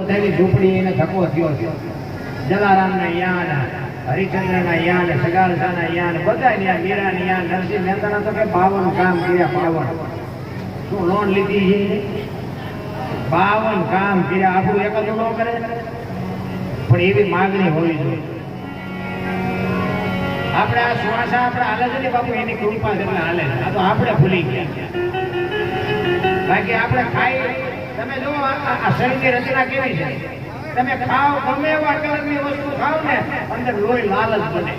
પોતાની ઝૂંપડી એને ધક્કો થયો છે. જલારામના યાન હરિચંદ્રના યાન સગાલસાના યાન બધા યાન મીરાના યાન નરસિંહ મહેતાના તો કે બાવન કામ કર્યા બાવન. શું લોન લીધી છે બાવન કામ કર્યા, આખું એક જ ન કરે? પણ એવી માગણી હોવી જોઈએ આપણે આ શ્વાસ આપણે હાલે છે ને બાપુ, એની કૃપા એટલે હાલે આ તો આપણે ભૂલી ગયા. બાકી આપણે ખાઈ તમે જો આ શરીરની રચના કેવી છે? તમે ખાઓ, ગમે એવા કલરની વસ્તુ ખાઓ ને, અંદર લોહી લાલ જ બને.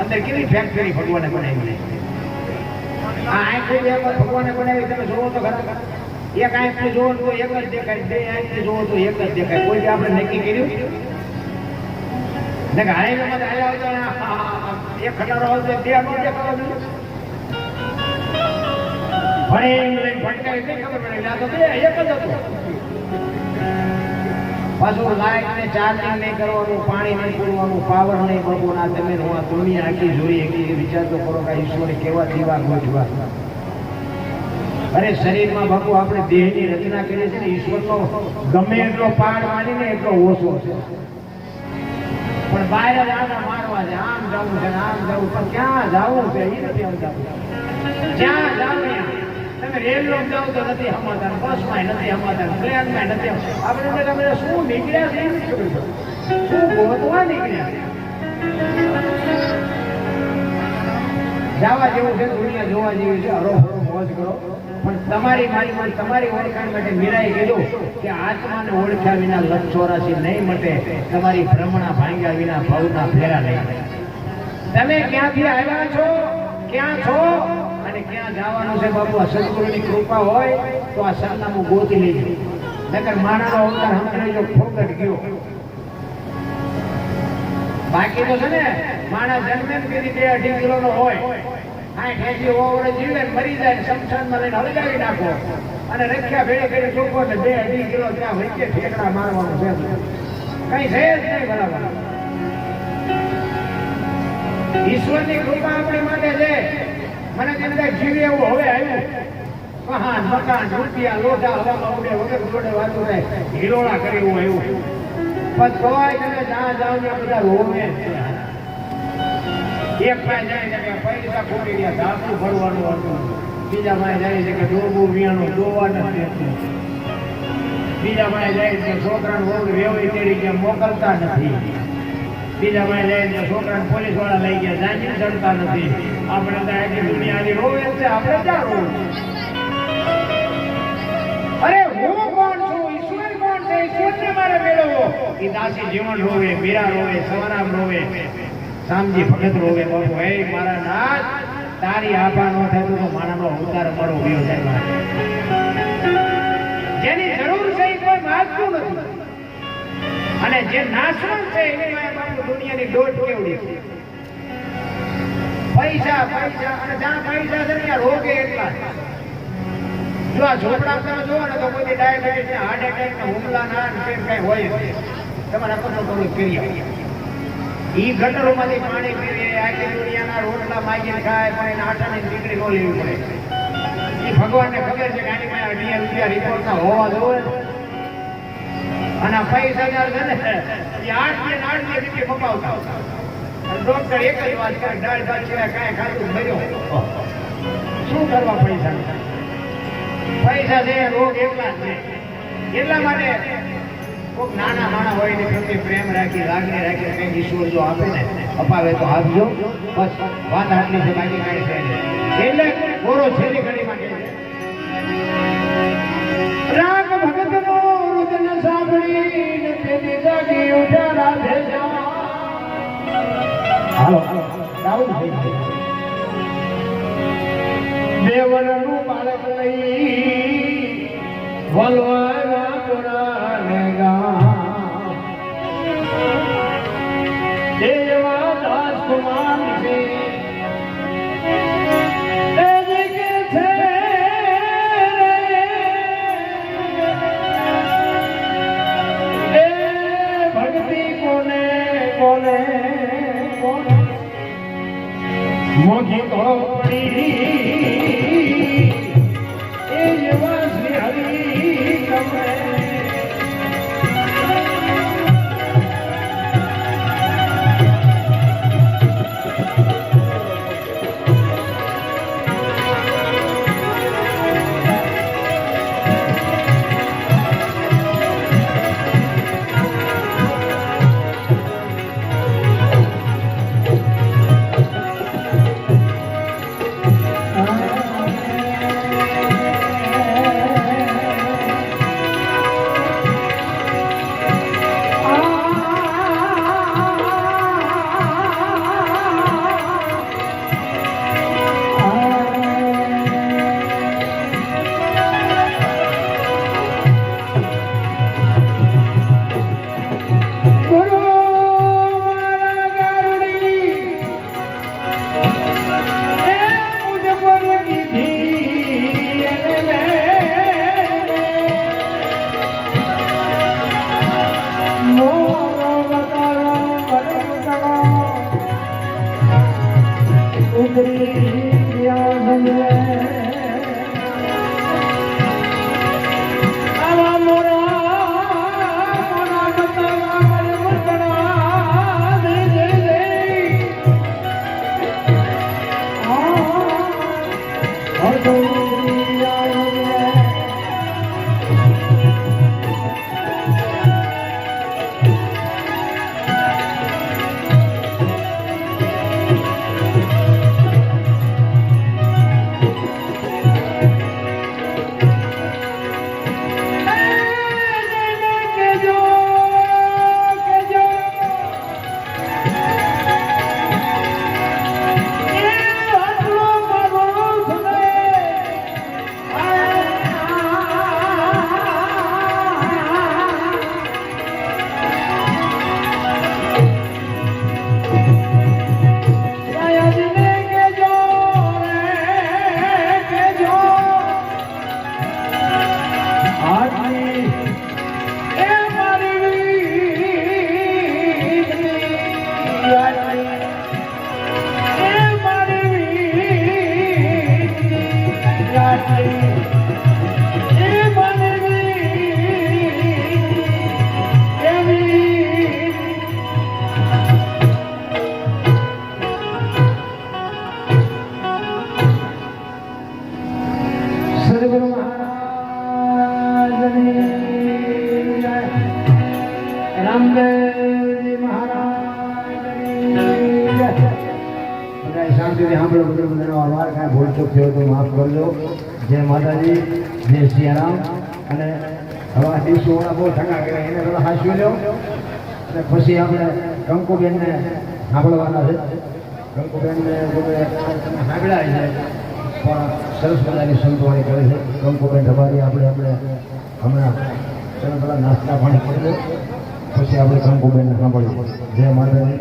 અંદર કેવી ફેક્ટરી ભગવાને બનાવી બે ભગવાને બનાવી, તમે જોવો તો ખરા. એક આંખથી જોવો તો એક જ દેખાય, બે આંખથી જોવો તો એક જ દેખાય. કોઈ આપણે નક્કી કર્યું? ને હાઈવેમાં હાલ્યા આવતા એક ખટારો આવતો બે દેખાવા ભણે એમ લઈને બાપુ આપણે દેહની રચના કરીએ છીએ ને, ઈશ્વરનો ગમે એટલો પાડ માનીને એટલો ઓછો છે. પણ બહાર જ આના મારવા છે. આમ જવું છે આમ જવું પણ ક્યાં જવું છે? એ નથી સમજાવું જ્યાં જાવ તમે રેલમાં જાઓ તો નથી સમાધાન, બસમાં નથી સમાધાન, ટ્રેનમાં નથી આપણે તો તમે શું નીકળ્યા છે. શું ગોતવા નીકળ્યા જવા જેવું છે દુનિયા જોવા જેવી છે. હરો હરો મોજ કરો. પણ તમારી મારી મન તમારી ઓળખાણ માટે મીરાએ કીધું કે આત્માને ઓળખ્યા વિના લક્ષ નહીં મટે. તમારી ભ્રમણા ભાંગ્યા વિના ભવના ફેરા નહીં તમે ક્યાંથી આવ્યા છો? ક્યાં છો? અને ક્યાં જવાનું છે બાપુ? આ સદગુરુની કૃપા હોય તો આ સરનામું ગોતી લેજો. નકર માણાનો અવતાર હમણાં જો ફોકટ ગયો. બાકી તો છે ને, માણસ જન્મે ને બે અઢી રખ્યા ભેળે ભેળે ચોખ્ખો ને અઢી કિલો ત્યાં વચ્ચે ઠેકડા મારવાનું કઈ છે જ નહીં બરાબર. ઈશ્વરની કૃપા આપણી માટે છે. મને કદાચ જીવે એવું હવે આવ્યું. પાસે જાય છે પૈસા ખોટી ગયા, ધાતુ ભરવાનું બીજા પાસે જાય છે કે ડોબું વિયાનું જોવા નથી. બીજા પાસે જાય છે છોકરાને વર્ગ તેડી ગયા, મોકલતા નથી. બીજા પાસે જાય છે છોકરાને પોલીસવાળા લઈ ગયા. જાંચી ચડતા નથી. આપણે તો આખી દુનિયાની રોવે છે. આપણે ક્યાં રોવું? અરે હું કોણ છું? ઈશ્વર કોણ છે? ઈશ્વરને મારે મેળવવો. એ દાસી જીવન રોવે, મીરા રોવે, સવરામ રોવે, શામજી ભગત રોવે બાપુ. હે મારા નાથ, તારી આભા નો થાય તો મારાનો અવતાર મારો ગયો જાય જેની જરૂર છે કોઈ માગતું નથી. અને જે નાશવંત છે, એની બાપુ દુનિયાની દોટ કેવડી છે? પૈસા પૈસા, અને જ્યાં પૈસા છે ને રોગે એટલા જો આ ઝોપડા તમે જોવો ને તો કોઈ ડાયાબિટીસ ને હાર્ટ એટેક ને હુમલા ના છે કઈ હોય. તમારે અકસ્માત થોડું કરી આવે એ ગટરોમાંથી પાણી પીવે આખી દુનિયાના રોટલા માગીને ખાય, પણ એને આટાની દીકરી નો લેવી પડે. ઈ ભગવાનને ખબર છે કે આની પાસે અઢી રૂપિયા રિપોર્ટના હોવા જોવે અને પૈસા ને એ આઠ ને આઠની રીતે ફકાવતા ડોક્ટર એક જ વાત કરે, દાળ ભાત સિવાય કાંઈ ખાતું મર્યો શું કરવા પૈસા? પૈસા છે, રોગ એટલા છે. એટલા માટે કોક નાના માણા હોય ને પ્રત્યે પ્રેમ રાખી, લાગણી રાખી, કંઈક ઈશ્વર જો આપે ને, અપાવે તો આપજો. બસ, વાત આટલી છે, બાકી કાંઈ છે એટલે ગોરો છેલ્લી ઘડી દેવરનું બાળક લઈ વલવાના મોઘી તો પડી. એ જેવા શ્રી હરિ તમે બધાએ શાંતિથી સાંભળો બધું બધાનો આભાર. કાંઈ ભૂલ ચૂક થયો માફ કરજો. જય માતાજી, જય સિયારામ. અને હવે દિવસો દિવસોવાળા બહુ ઠંડા કર્યા, એને થોડા હાંસવી લો અને પછી આપણે કંકુબેનને સાંભળવાના છે. કંકુબેનને તમે સાંભળ્યા છે. પણ સરસ મજાની સંતવાણી કરે છે. કંકુબેન રબારી, આપણે આપણે હમણાં તમે પેલા નાસ્તા પાણી કરી દો પછી આપણે કંકુબેનને સાંભળીએ જય માતાજી.